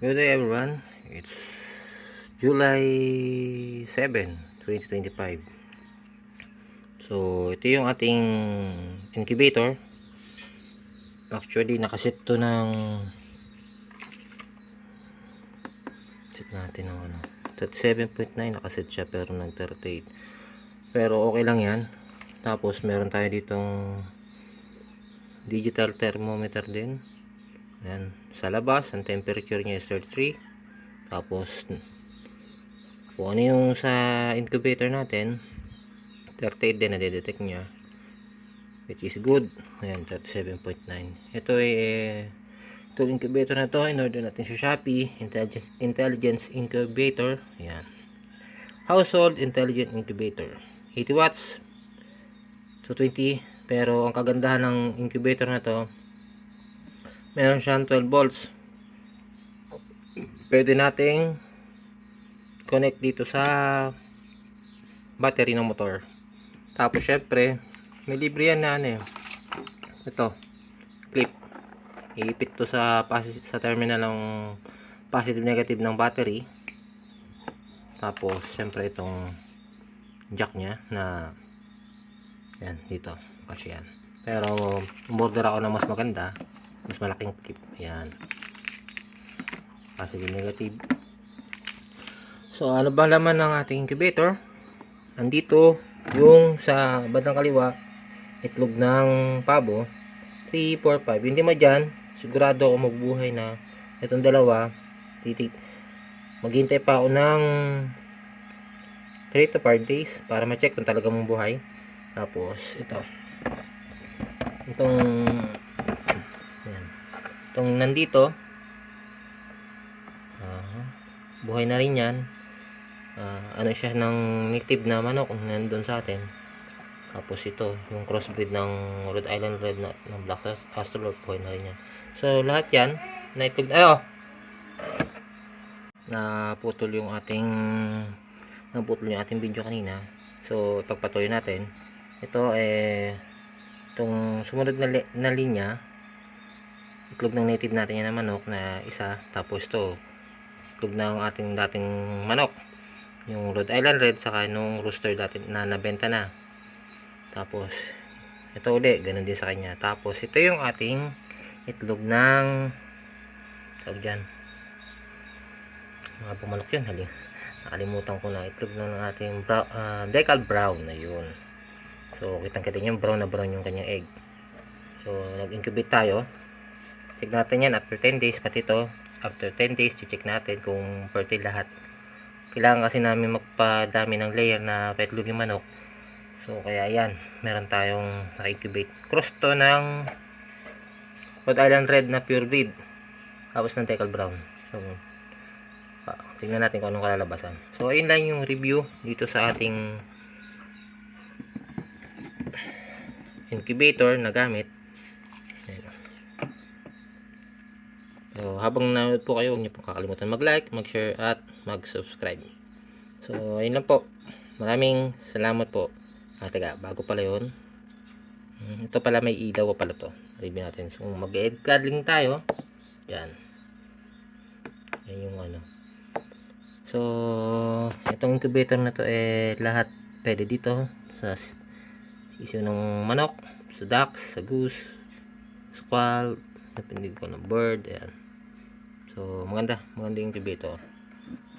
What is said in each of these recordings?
Good day everyone. It's July 7, 2025. So, ito yung ating incubator. Actually, nakaset to ng set natin ng ano. 37.9 nakaset siya pero nag 38. Pero okay lang yan. Tapos, meron tayo ditong digital thermometer din. Ayan. Sa labas, ang temperature niya is 33. Tapos, kung ano yung sa incubator natin, 38 din na-detect niya. Which is good. Ayan, 37.9. Ito ay, eh, ito incubator na to, in order natin sa Shopee. Intelligence, Intelligence Incubator. Ayan. Household Intelligent Incubator. 80 watts. 220. Pero, ang kagandahan ng incubator na to, meron siyang 12 volts. Pwede nating connect dito sa battery ng motor. Tapos syempre may libre yan na ano eh. Ito clip. Iipit to sa sa terminal ng positive negative ng battery. Tapos syempre itong jack nya na yan dito. Kasi yan. Pero umorder ako ng mas maganda mas malaking clip yan positive negative. So ano ba laman ng ating incubator? Andito yung sa bandang kaliwa itlog ng pabo 3, 4, 5 hindi ma dyan sigurado ako magbuhay na itong dalawa. Titig maghintay pa ako ng 3 to 5 days para ma-check kung talaga mong buhay. Tapos ito. Itong. Itong nandito, ah, buhay na rin yan. Ah, ano siya ng native na manok nandun sa atin. Tapos ito, yung crossbreed ng Rhode Island Red na, ng Black Astrolord, buhay na rin yan. So, lahat yan, na itlog, ayo! Naputol yung ating, naputol yung ating video kanina. So, pagpatuloy natin. Ito, eh, itong sumunod na, li- na linya, itlog ng native natin yan na manok na isa. Tapos to itlog ng ating dating manok. Yung Rhode Island Red saka nung rooster dati na nabenta na. Tapos ito uli ganun din sa kanya. Tapos ito yung ating itlog ng tawag dyan. Mga pumanok yun hali. Nakalimutan ko na itlog ng ating brown, ah, decal brown na yun. So kitang kita yung brown na brown yung kanyang egg. So nag incubate tayo check natin yan after 10 days pati ito after 10 days check natin kung fertile lahat. Kailangan kasi namin magpadami ng layer na petlog yung manok. So kaya yan meron tayong na-incubate. Cross to ng Rhode Island Red na pure breed. Tapos ng Tecal Brown. So ah, tingnan natin kung anong kalalabasan. So ayun lang yung review dito sa ating incubator na gamit Ayan. So, habang nanonood po kayo, huwag niyo po kakalimutan mag-like, mag-share, at mag-subscribe. So, ayun lang po. Maraming salamat po. Ah, teka, bago pala yun. Hmm, Ito pala may ilaw pa pala to. Review natin. So, mag-egg cuddling tayo. Yan. Yan yung ano. So, itong incubator na to eh lahat pwede dito sa sisiyo ng manok, sa ducks, sa goose, squall, depende ko ng bird, ayan. So, maganda. Maganda yung incubator.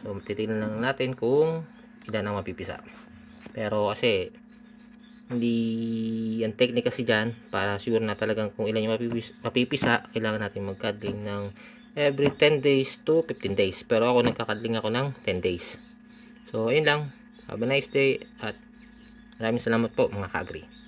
So, titignan lang natin kung ilan ang mapipisa. Pero kasi, hindi, ang technique kasi dyan, para sure na talagang kung ilan yung mapipisa, mapipisa kailangan natin magkadling ng every 10 days to 15 days. Pero ako nagkakadling ako ng 10 days. So, ayun lang. Have a nice day at maraming salamat po mga ka-agree.